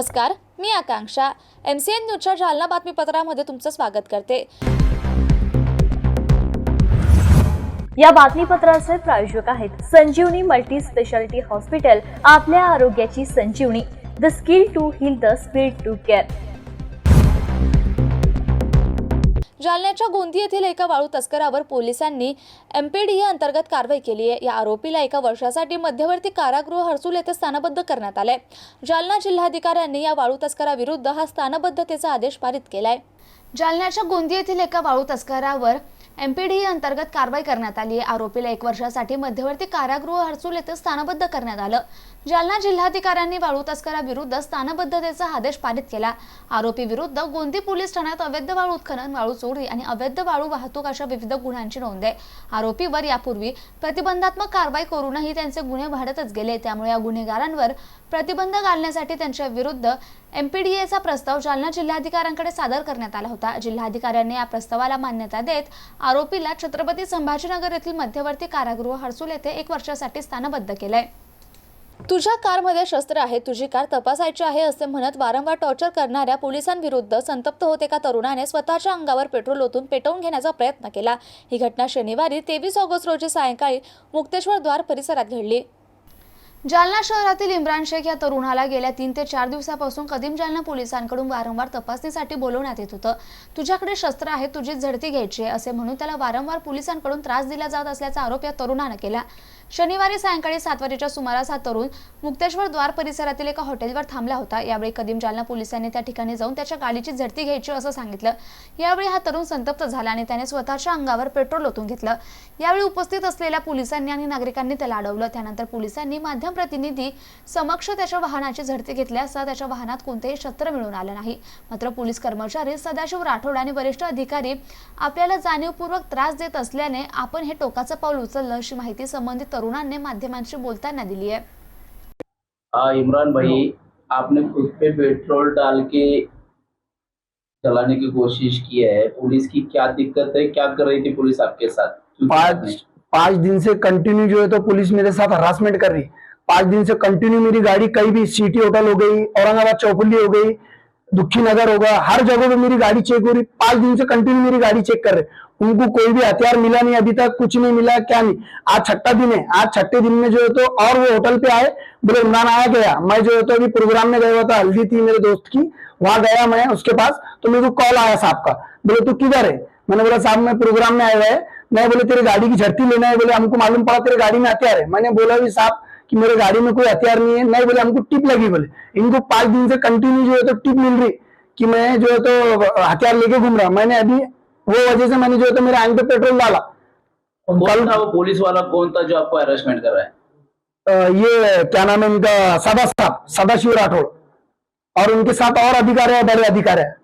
नमस्कार मी Akanksha. M C N न्यूजच्या जालना बातमीपत्रामध्ये तुमचं स्वागत करते. या बातमीपत्राचे प्रायोजक आहेत संजीवनी मल्टी स्पेशालिटी हॉस्पिटल आपल्या आरोग्याची संजीवनी. The skill to heal the speed to care. जालन्याच्या गोंदी येथील एका वाळू तस्करावर पोलिसांनी एमपीडीए अंतर्गत कारवाई केली आहे. या आरोपीला एका वर्षासाठी मध्यवर्ती कारागृह हर्सुल येथे स्थानबद्ध करण्यात आलंय. जालना जिल्हाधिकाऱ्यांनी या वाळू तस्कराविरुद्ध हा स्थानबद्धतेचा आदेश पारित केलाय. जालन्याच्या गोंदी येथील एका वाळू तस्करावर एमपीडीए अंतर्गत कारवाई करण्यात आली आहे. आरोपीला एक वर्षासाठी मध्यवर्ती कारागृह हर्सुल येथे स्थानबद्ध करण्यात आलं. जालना जिल्हाधिकाऱ्यांनी वाळू तस्कराविरुद्ध स्थानबद्धतेचा आदेश पारित केला. आरोपी विरुद्ध गोंदी पोलीस ठाण्यात अवैध वाळू उत्खनन वाळू चोरी आणि अवैध वाळू वाहतूक अशा विविध गुन्ह्यांची नोंद आहे. आरोपीवर यापूर्वी प्रतिबंधात्मक कारवाई करूनही त्यांचे गुन्हे वाढतच गेले. त्यामुळे या गुन्हेगारांवर प्रतिबंध घालण्यासाठी त्यांच्या विरुद्ध एमपीडीएचा प्रस्ताव जालना जिल्हाधिकाऱ्यांकडे सादर करण्यात आला होता. जिल्हाधिकाऱ्यांनी या प्रस्तावाला मान्यता देत आरोपीला छत्रपती संभाजीनगर येथील मध्यवर्ती कारागृह हर्सुल येथे एक वर्षासाठी स्थानबद्ध केलंय. तुझ्या कारमध्ये शस्त्र आहे तुझी कार तपासायची आहे असे म्हणत वारंवार टॉर्चर करणाऱ्या पोलिसांविरुद्ध संतप्त होत एका तरुणाने स्वतःच्या अंगावर पेट्रोल ओतून पेटवून घेण्याचा प्रयत्न केला. ही घटना शनिवारी तेवीस ऑगस्ट रोजी सायंकाळी मुक्तेश्वर द्वार परिसरात घडली. जालना शहरातील इम्रान शेख या तरुणाला गेल्या तीन ते चार दिवसापासून कदीम जालना पोलिसांकडून वारंवार तपासणीसाठी बोलवण्यात येत होतं. तुझ्याकडे शस्त्र आहे तुझी झडती घ्यायची आहे असे म्हणून त्याला वारंवार पोलिसांकडून त्रास दिला जात असल्याचा आरोप या तरुणानं केला. शनिवारी सायंकाळी सात वाजेच्या सुमारास हा तरुण मुक्तेश्वर द्वार परिसरातील एका हॉटेलवर थांबला होता. यावेळी कदीम जालना पोलिसांनी त्या ठिकाणी जाऊन त्याच्या गाडीची झडती घ्यायची असं सांगितलं. यावेळी हा तरुण संतप्त झाला आणि त्याने स्वतःच्या अंगावर पेट्रोल ओतून घेतलं. यावेळी उपस्थित असलेल्या पोलिसांनी आणि नागरिकांनी त्याला अडवलं. त्यानंतर पोलिसांनी माध्यम प्रतिनिधी समक्ष त्याच्या वाहनाची झडती घेतली असता त्याच्या वाहनात कोणतेही शस्त्र मिळून आलं नाही. मात्र पोलीस कर्मचारी सदाशिव राठोड आणि वरिष्ठ अधिकारी आपल्याला जाणीवपूर्वक त्रास देत असल्याने आपण हे टोकाचं पाऊल उचललं अशी माहिती संबंधित तरुणांनी माध्यमांशी बोलताना दिली आहे. हाँ इमरान भाई आपने खुद पे पेट्रोल डाल के चलाने की कोशिश की है। पुलिस की क्या दिक्कत है? क्या कर रही थी पुलिस आपके साथ? पाँच पाँच दिन से कंटिन्यू जो है तो पुलिस मेरे साथ हरासमेंट कर रही। पाँच दिन से कंटिन्यू मेरी गाड़ी कहीं भी सिटी होटल हो गई औरंगाबाद चौपली हो गई दुखी नगर होगा हर जगह पे मेरी गाड़ी चेक हो रही। पाँच दिन से कंटिन्यू मेरी गाड़ी चेक कर रहे। उनको कोई भी हथियार मिला नहीं, अभी तक कुछ नहीं मिला, क्या नहीं। आज छठा दिन है, आज छठे दिन में जो है तो और वो होटल पे आए, बोले, इमरान, आया गया। मैं जो है तो अभी प्रोग्राम में गया हुआ था, हल्दी थी मेरे दोस्त की, वहाँ गया मैं उसके पास तो मेरे को कॉल आया साहब का। बोले, तू किधर है? मैंने बोला, साहब, मैं प्रोग्राम में आया है। मैं बोले, तेरी गाड़ी की झड़ती लेना है बोले, हमको मालूम पड़ा तेरे गाड़ी में हथियार है। मैंने बोला भी साहब, कि मेरे गाड़ी में कोई हथियार नहीं है। नहीं बोले, हमको टिप लगी। बोले, इनको पाँच दिन से कंटिन्यू जो है तो टिप मिल रही कि मैं जो है तो हथियार लेके घूम रहा मैंने अभी वो वजह से मैंने जो है तो मेरे आँख पे पेट्रोल डाला। कौन था वो पुलिस वाला? कौन था जो आपको हरासमेंट कर रहा है? ये क्या नाम है इनका? सदा साहब सदाशिव राठौड़ और उनके साथ और अधिकारी है बड़े अधिकारी है।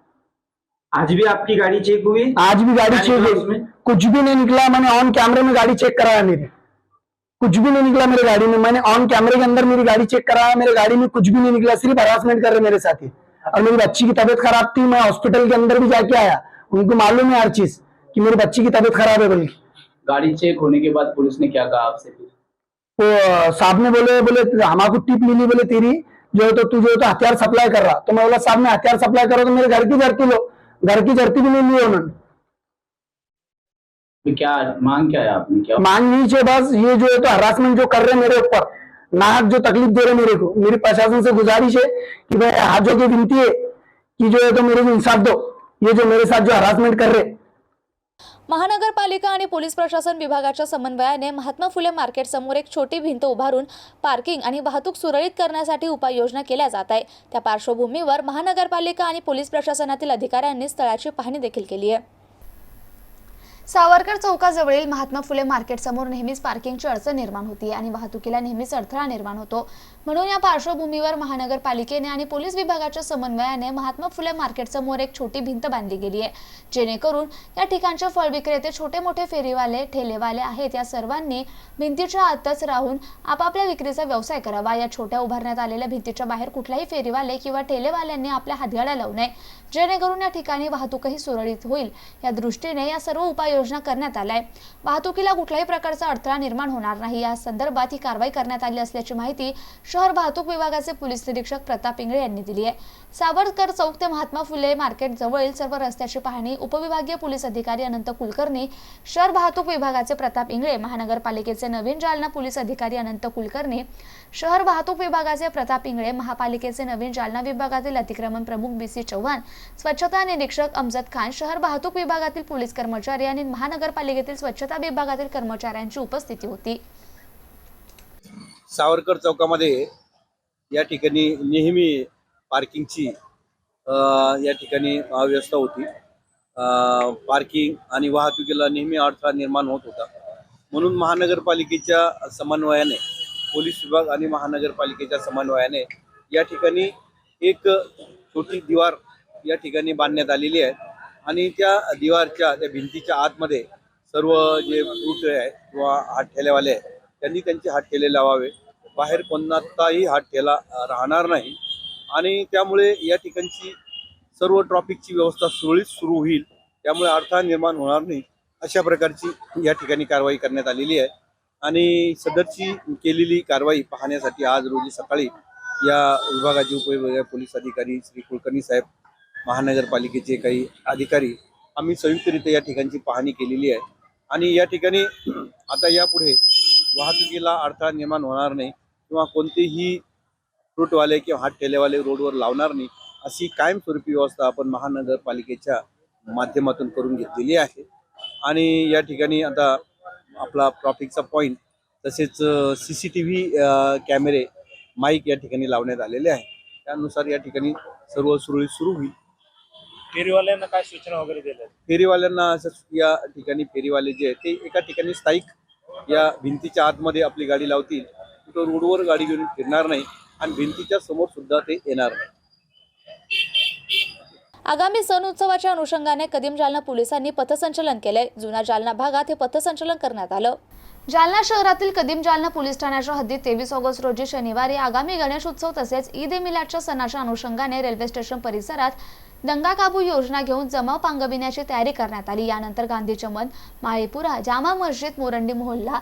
आज भी आपकी गाड़ी चेक हुई? आज भी गाड़ी चेक हुई। कुछ भी नहीं निकला मैंने ऑन कैमरे में गाड़ी चेक कराया मेरी। कुछ भी नहीं निकला मेरे गाड़ी में। मैंने ऑन कैमरे के अंदर मेरी गाड़ी चेक कराया। मेरे गाड़ी में कुछ भी नहीं निकला सिर्फ़ हरासमेंट कर रहे मेरे साथी। और मेरी बच्ची की तबीयत खराब थी मैं हॉस्पिटल के अंदर भी जाके आया। उनको मालूम है हर चीज़ कि मेरी बच्ची की तबीयत खराब है बल्कि गाड़ी चेक होने के बाद पुलिस ने क्या कहा आपसे तो साहब ने बोले बोले हमारे टिप मिली बोले तेरी। जो है तो तू जो तो हथियार सप्लाई कर रहा। तो मैं बोला साहब मैं हथियार सप्लाई कर तो मेरे घर की धरती लो। घर की धरती भी नहीं ली उन्होंने। क्या मांग क्या है आपने? क्या? मांग यही है बस ये जो है तो हरासमेंट जो कर रहे हैं मेरे ऊपर नाहक जो तकलीफ़ दे रहे मेरे को। मेरी प्रशासन से गुजारिश है कि मैं हाथ जो की विनती है कि जो है तो मेरे को इंसाफ दो। ये जो मेरे साथ जो हरासमेंट कर रहे। महानगरपालिका आणि पोलीस प्रशासन विभागाच्या समन्वयाने महात्मा फुले मार्केट समोर एक छोटी भिंत उभारून पार्किंग आणि वाहतूक सुरळीत करण्यासाठी उपाययोजना केल्या जात आहे. त्या पार्श्वभूमीवर महानगरपालिका आणि पोलीस प्रशासनातील अधिकाऱ्यांनी स्थळाची पाहणी देखील केली आहे. सावरकर चौकाजवळील महात्मा फुले मार्केट समोर नेहमीच पार्किंगची अडचण निर्माण होती आणि वाहतुकीला नेहमीच अडथळा निर्माण होतो. म्हणून या पार्श्वभूमीवर महानगरपालिकेने आणि पोलीस विभागाच्या समन्वयाने महात्मा फुले मार्केट समोर एक छोटी भिंत बांधली गेली आहे जेणेकरून या ठिकाणचे फळ विक्रेते छोटे मोठे फेरीवाले ठेलेवाले आहेत. या सर्वांनी भिंतीच्या आतच राहून आपापल्या विक्रीचा व्यवसाय करावा. या छोट्या उभारण्यात आलेल्या भिंतीच्या बाहेर कुठलाही फेरीवाले किंवा ठेलेवाल्यांनी आपल्या हातगाड्या लावू नये जेणेकरून या ठिकाणी वाहतूकही सुरळीत होईल. या दृष्टीने या सर्व उपाय उपाययोजना करण्यात आल्या आहे वाहतुकीला कुठल्याही प्रकारचा अडथळा निर्माण होणार नाही. या संदर्भात ही कारवाई करण्यात आली असल्याची माहिती शहर वाहतूक विभागाचे पोलीस निरीक्षक प्रताप इंगळे यांनी दिली आहे. सावरकर चौक ते महात्मा फुले मार्केट जवळील सर्व रस्त्याची पाहणी उपविभागीय पोलीस अधिकारी अनंत कुलकर्णी शहर वाहतूक विभागाचे प्रताप इंगळे महानगरपालिकेचे नवीन जालना पोलीस अधिकारी अनंत कुलकर्णी शहर वाहतूक विभागाचे प्रताप इंगळे महापालिकेचे नवीन जालना विभागातील अतिक्रमण प्रमुख बी सी चव्हाण स्वच्छता निरीक्षक अमजद खान शहर वाहतूक विभागातील पोलीस कर्मचारी आणि महानगरपालिकेतील स्वच्छता विभागातील कर्मचाऱ्यांची उपस्थिती होती. सावरकर चौकामध्ये या ठिकाणी नेहमी पार्किंगची या ठिकाणी व्यवस्था होती. पार्किंग आणि वाहतुकीला नेहमी अडथळा निर्माण होत होता. म्हणून महानगरपालिकेच्या समन्वयाने पोलीस विभाग आणि महानगरपालिकेच्या समन्वयाने या ठिकाणी एक छोटी दिवार या ठिकाणी बांधण्यात आलेली आहे. आणि त्या दिवारच्या त्या भिंतीच्या आतमध्ये सर्व जे फ्रूट आहे किंवा हात ठेलेवाले आहे त्यांनी त्यांचे हात ठेले लावावे. बाहेर कोणताही हा ठेला राहणार नाही. आणि त्यामुळे या ठिकाणची सर्व ट्रॉफिकची व्यवस्था सुरळीत सुरू होईल. त्यामुळे अडथळा निर्माण होणार नाही. अशा प्रकारची या ठिकाणी कारवाई करण्यात आलेली आहे. आणि सदरची केलेली कारवाई पाहण्यासाठी आज रोजी सकाळी या विभागाचे उपविभागीय पोलीस अधिकारी श्री कुलकर्णी साहेब महानगरपालिकेचे काही अधिकारी आम्ही संयुक्तरित्या या ठिकाणची पाहणी केलेली आहे. आणि या ठिकाणी आता यापुढे वाहतुकीला अडथळा निर्माण होणार नाही. किंवा कोणतेही फ्रूटवाले किंवा हात ठेलेवाले रोडवर लावणार नाही अशी कायमस्वरूपी व्यवस्था आपण महानगरपालिकेच्या माध्यमातून करून घेतलेली आहे. आणि या ठिकाणी आता आपला ट्रॉफिकचा पॉईंट तसेच सी सी टी व्ही कॅमेरे माईक या ठिकाणी लावण्यात आलेले आहे. त्यानुसार या ठिकाणी सर्व सुरळीत सुरू होईल. फेरीवाल्यांना काय सूचना वगैरे दिल्या फेरीवाल्यांना असं या ठिकाणी फेरीवाले जे आहेत ते एका ठिकाणी स्थायिक या भिंतीच्या आतमध्ये आपली गाडी लावतील. कुठं रोडवर गाडी घेऊन फिरणार नाही आणि भिंतीच्या समोर सुद्धा ते येणार नाही. आगामी सण उत्सवाच्या अनुषंगाने कदीम जालना पोलिसांनी पथसंचलन केले जुना जालना भागात हे पथसंचलन करण्यात आलं. जालना शहरातील कदीम जालना पोलीस ठाण्याच्या हद्दीत तेवीस ऑगस्ट रोजी शनिवारी आगामी गणेश उत्सव तसेच ईद ए मिलादच्या सणाच्या अनुषंगाने रेल्वे स्टेशन परिसरात दंगा काबू योजना घेऊन जमाव पांगविण्याची तयारी करण्यात आली. यानंतर गांधी चमन माळीपुरा जामा मस्जिद मोरंडी मोहल्ला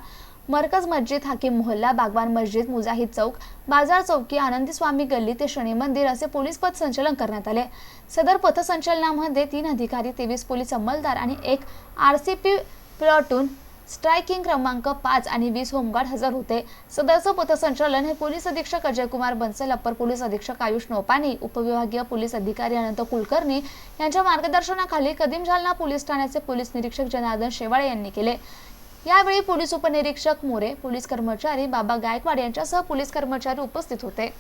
मरकज मस्जिद हाकीम मोहल्ला बागवान मस्जिद मुजाहिद चौक बाजार चौकी आनंदी स्वामी गल्ली ते शनी मंदिर असे पोलीस पथसंचलन करण्यात आले. सदर पथसंचलनामध्ये तीन अधिकारी तेवीस पोलीस अंमलदार आणि एक R C P platoon striking क्रमांक पाच आणि वीस होमगार्ड हजर होते. सदरचं पथसंचलन हे पोलीस अधीक्षक अजय कुमार बन्सल अप्पर पोलीस अधीक्षक आयुष नोपानी उपविभागीय पोलीस अधिकारी अनंत कुलकर्णी यांच्या मार्गदर्शनाखाली कदीम जालना पोलीस ठाण्याचे पोलीस निरीक्षक जनार्दन शेवाळे यांनी केले. यावेळी पोलीस उपनिरीक्षक मोरे पोलीस कर्मचारी बाबा गायकवाड यांच्यासह पोलीस कर्मचारी उपस्थित होते.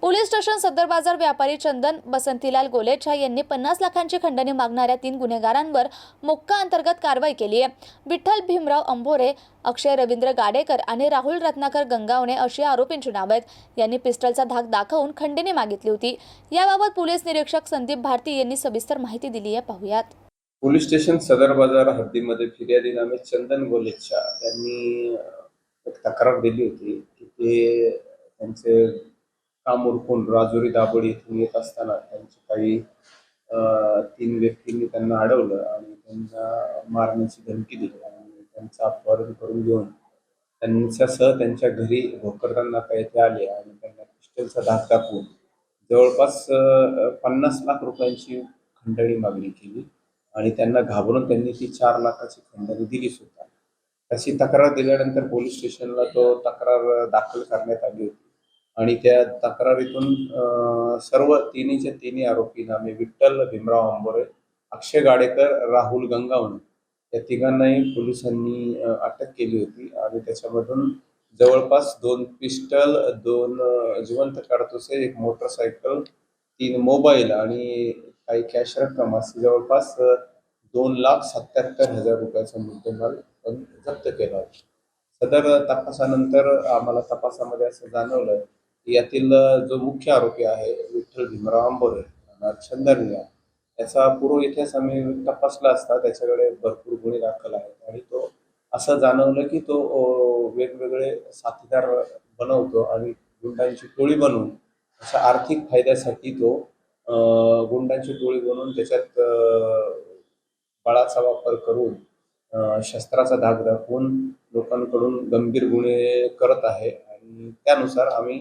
पोलीस स्टेशन सदर बाजार व्यापारी चंदन बसंतीलाल गोलेछा यांनी पन्नास लाखांची खंडणी मागणाऱ्या तीन गुन्हेगारांवर मोक्का अंतर्गत कारवाई केली आहे. विठ्ठल भीमराव अंभोरे अक्षय रवींद्र गाडेकर आणि राहुल रत्नाकर गंगावणे अशी आरोपींची नाव आहेत. यांनी पिस्टलचा धाक दाखवून खंडणी मागितली होती. याबाबत पोलीस निरीक्षक संदीप भारती यांनी सविस्तर माहिती दिली आहे. पाहुयात. पोलीस स्टेशन सदर बाजार हद्दीमध्ये फिर्यादी नामे चंदन गोलेच्छा यांनी एक तक्रार दिली होती की ते त्यांचे काम उरकून राजुरी दाबोडी इथून येत असताना त्यांचे काही तीन व्यक्तींनी त्यांना अडवलं आणि त्यांना मारण्याची धमकी दिली आणि त्यांचं अपहरण करून घेऊन त्यांच्यासह त्यांच्या घरी भोकरदांना काही ते आले आणि त्यांना पिस्टलचा धाक दाखवून जवळपास पन्नास लाख रुपयांची खंडणी मागणी केली. आणि त्यांना घाबरून त्यांनी ती चार लाखाची खंडणी दिली सुद्धा. तशी तक्रार दिल्यानंतर पोलीस स्टेशनला तो तक्रार दाखल करण्यात आली होती. आणि त्या तक्रारीतून सर्व तिन्हीच्या तिन्ही आरोपी नामे विठ्ठल भीमराव आंबोरे अक्षय गाडेकर राहुल गंगावणे या तिघांनाही पोलिसांनी अटक केली होती. आणि त्याच्यामधून जवळपास दोन पिस्टल दोन जिवंत काढतोसे एक मोटरसायकल तीन मोबाईल आणि काही कॅश रक्कम असे जवळपास दोन लाख सत्याहत्तर हजार रुपयाचा मुद्देमाल जप्त केला होता. सदर तपासानंतर आम्हाला तपासामध्ये असं जाणवलं की यातील जो मुख्य आरोपी आहे विठ्ठल भीमराव आंबोरे छंदरनिया याचा पूर्व इतिहास आम्ही तपासला असता त्याच्याकडे भरपूर गुन्हे दाखल आहेत. आणि तो असं जाणवलं की तो वेगवेगळे साथीदार बनवतो आणि गुंडांची टोळी बनवून अशा आर्थिक फायद्यासाठी तो गुंडांची टोळी बनवून त्याच्यात बळाचा वापर करून शस्त्राचा धाक दाखवून लोकांकडून गंभीर गुन्हे करत आहे. आणि त्यानुसार आम्ही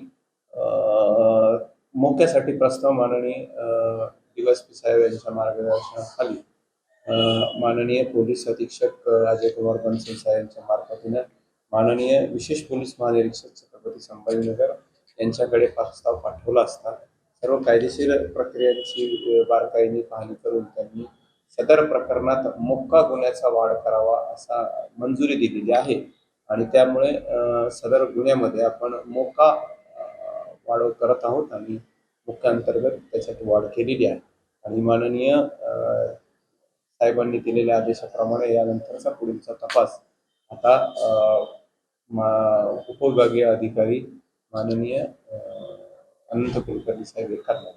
मोक्यासाठी प्रस्ताव माननीय डीवायसपी साहेब यांच्या मार्गदर्शनाखाली माननीय पोलीस अधीक्षक अजय कुमार बनसिंग साहेब यांच्या मार्फतीनं माननीय विशेष पोलीस महानिरीक्षक छत्रपती संभाजीनगर यांच्याकडे प्रस्ताव पाठवला असता. सर्व कायदेशीर प्रक्रियांची बारकाईने पाहणी करून त्यांनी सदर प्रकरणात मोक्का गुन्ह्याचा वाढ करावा असा मंजुरी दिलेली आहे. आणि त्यामुळे सदर गुन्ह्यामध्ये आपण मोक्का वाढ करत आहोत आणि मुख्यांतर्गत त्याच्यात वाढ केलेली आहे. आणि माननीय साहेबांनी दिलेल्या आदेशाप्रमाणे यानंतरचा पुढीलचा तपास आता उपविभागीय अधिकारी माननीय अनंत कुलकर्णी साहेब हे करणार.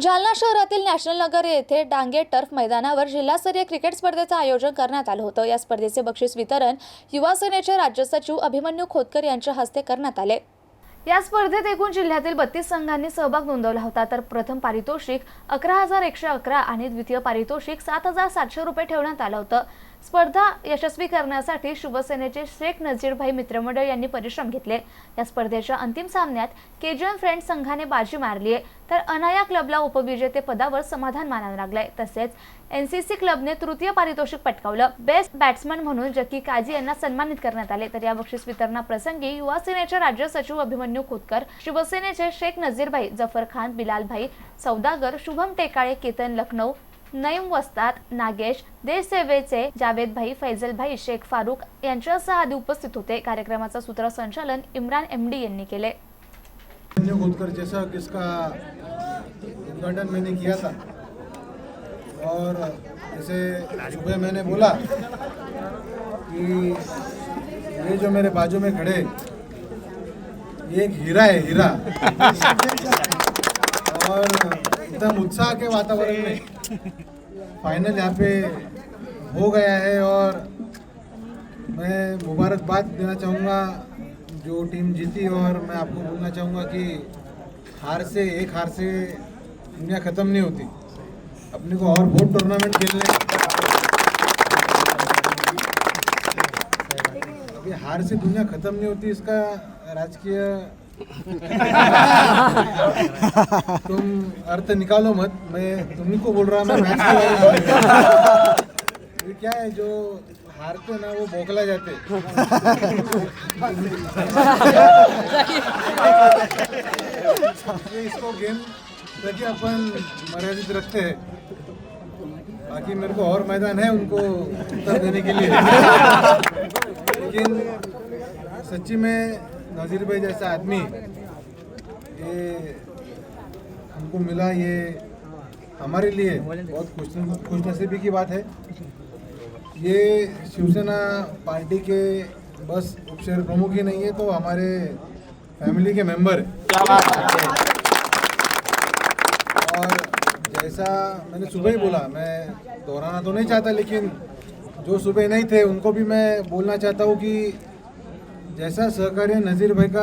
जालना शहरातील नॅशनल नगर येथे डांगे टर्फ मैदानावर जिल्हास्तरीय क्रिकेट स्पर्धेचं आयोजन करण्यात आलं होतं. या स्पर्धेचे बक्षीस वितरण युवा सेनेचे राज्य सचिव अभिमन्यू खोतकर यांच्या हस्ते करण्यात आले. या स्पर्धेत एकूण जिल्ह्यातील बत्तीस संघांनी सहभाग नोंदवला होता. तर प्रथम पारितोषिक अकरा हजार एकशे अकरा आणि द्वितीय पारितोषिक सात हजार सातशे रुपये ठेवण्यात आलं होतं. स्पर्धा यशस्वी करण्यासाठी शिवसेनेचे शेख नजीरभाई मित्रमंडळ यांनी परिश्रम घेतले. या स्पर्धेच्या अंतिम सामन्यात केजीएम फ्रेंड्स संघाने बाजी मारली आहे. तर अनाया क्लबला उपविजेते पदावर समाधान मानावं लागलंय तसेच एनसीसी क्लबने तृतीय पारितोषिक पटकावलं. बेस्ट बॅट्समन म्हणून जकी काजी यांना सन्मानित करण्यात आले. तर या बक्षीस वितरणाप्रसंगी युवा सेनेचे राज्य सचिव अभिमन्यू खोतकर शिवसेनेचे शेख नजीरभाई जफर खान बिलालभाई सौदागर शुभम टेकाळे केतन लखनौ नईम वस्तात नागेश देशसेवेचे जावेदभाई फैजलभाई शेख फारुख यांच्यासह आधी उपस्थित होते. कार्यक्रमाचं सूत्रसंचालन इम्रान एम डी यांनी केले. खोदकर जैसा किसका उद्घाटन मैंने किया था. और जैसे सुबह मैंने बोला कि ये जो मेरे बाजू में खड़े ये एक हीरा है हीरा। और एकदम उत्साह के वातावरण में फाइनल यहाँ पे हो गया है और मैं मुबारकबाद देना चाहूँगा जो टीम जीती और मैं आपको बोलना चाहूँगा कि हार से एक हार से दुनिया ख़त्म नहीं होती। अपने को और बहुत टूर्नामेंट खेलने अभी हार से दुनिया ख़त्म नहीं होती, इसका राजकीय तुम अर्थ निकालो मत मैं तुम्ही को बोल रहा मैं मैच के क्या है जो हारते ना वो बौखला जाते इसको गेम रखे अपन मर्यादित रखते हैं। बाकी मेरे को और मैदान है उनको उत्तर देने के लिए। लेकिन सच्ची में नज़ीर भाई जैसा आदमी ये हमको मिला ये हमारे लिए बहुत खुश खुश नसीबी की बात है ये शिवसेना पार्टी के बस उपशहर प्रमुख ही नहीं है तो हमारे फैमिली के मेंबर हैं। और जैसा मैंने सुबह ही बोला मैं दोहराना तो नहीं चाहता लेकिन जो सुबह नहीं थे उनको भी मैं बोलना चाहता हूँ कि जैसा सहकार्य नज़ीर भाई का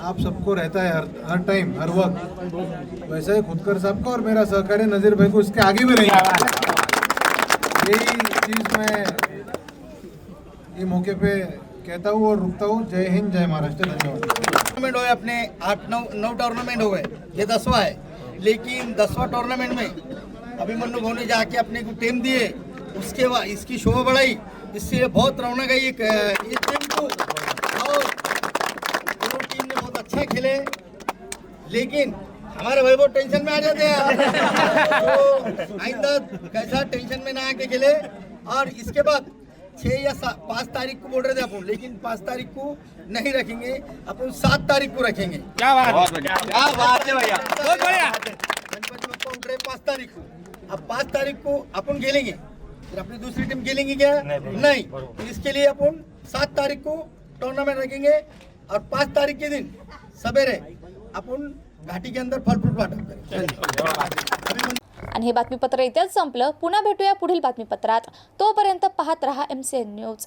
आप सबको रहता है हर हर टाइम हर वक्त, वैसा ही खुदकर साहब का और मेरा सहकार्य नज़ीर भाई को इसके आगे भी रहेगा। यही चीज़ मैं ये मौके पे कहता हूँ और रुकता हूँ। जय हिंद, जय महाराष्ट्र धन्यवाद टूर्नामेंट हुए अपने आठ, नौ नौ टूर्नामेंट हो गए ये दसवा है। लेकिन दसवा टूर्नामेंट में अभिमन्यु भाव ने जाके अपने को टीम दिए। उसके बाद इसकी शोभा बढ़ाई। इससे बहुत रौनक है ये टीम को और दोनों टीम ने खेले लेकिन हमारे भाई बहुत टेंशन में आ जाते हैं। तो आइंदा कैसा टेंशन में ना आके खेले। और इसके बाद छह या पाँच तारीख को बोल रहे थे अपन लेकिन पाँच तारीख को नहीं रखेंगे। अपन सात तारीख को रखेंगे। क्या बात क्या बात है भैया बहुत गणपति बप्पा उठ रहे पाँच तारीख को। अब पाँच तारीख को अपन खेलेंगे। फिर अपनी दूसरी टीम खेलेंगी क्या? नहीं तो इसके लिए अपन सात तारीख को टूर्नामेंट रखेंगे। और पाँच तारीख के दिन सबेरे आपण घाटी के अंदर फल फ्रूट वाटप आणि हे बातमीपत्र इथेच संपलं. पुन्हा भेटूया पुढील बातमीपत्रात. तोपर्यंत पाहत रहा M C N news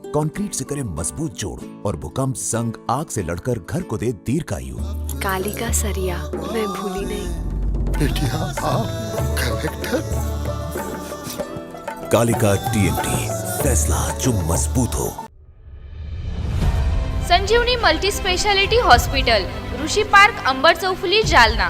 concrete से करे मज़बूत जोड़ और भूकंप संग आग से लड़कर घर को दे दीर्घायु। कालिका सरिया मैं भूली नहीं। बेटिया आप कलेक्टर। कालिका टीएमटी फैसला जो मज़बूत हो। Sanjeevani multi speciality hospital Rishi park Ambar चौफुली Jalna.